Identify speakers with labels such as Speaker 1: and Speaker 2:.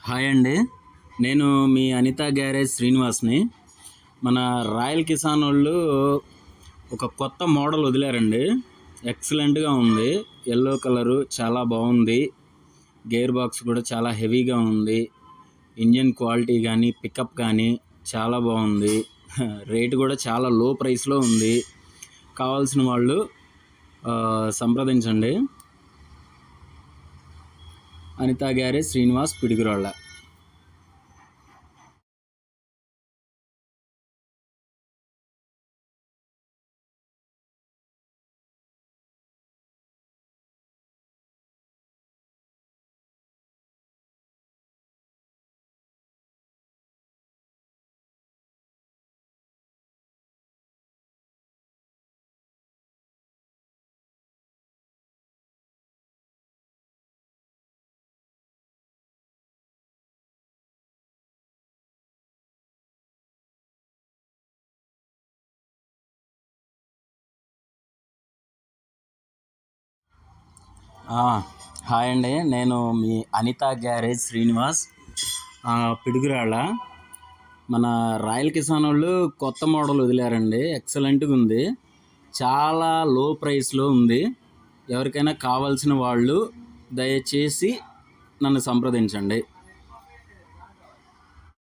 Speaker 1: Hi అండి. నేను మీ అనిత గ్యారేజ్ శ్రీనివాస్ని. మన రాయల్ కిసాన్ వాళ్ళు ఒక కొత్త మోడల్ వదిలారండి. ఎక్సలెంట్గా ఉంది. ఎల్లో కలరు చాలా బాగుంది. గేర్ బాక్స్ కూడా చాలా హెవీగా ఉంది. ఇంజన్ క్వాలిటీ కానీ పికప్ కానీ చాలా బాగుంది. రేటు కూడా చాలా లో ప్రైస్లో ఉంది. కావాల్సిన వాళ్ళు సంప్రదించండి. అనితా గ్యారేజ్ శ్రీనివాస్ పిడుగురాళ్ళ హాయ్ అండి. నేను మీ అనిత గ్యారేజ్ శ్రీనివాస్ పిడుగురాళ్ళ. మన రాయల్ కిసాన్ వాళ్ళు కొత్త మోడల్ వదిలారండి. ఎక్సలెంట్గా ఉంది. చాలా లో ప్రైస్లో ఉంది. ఎవరికైనా కావాల్సిన వాళ్ళు దయచేసి నన్ను సంప్రదించండి.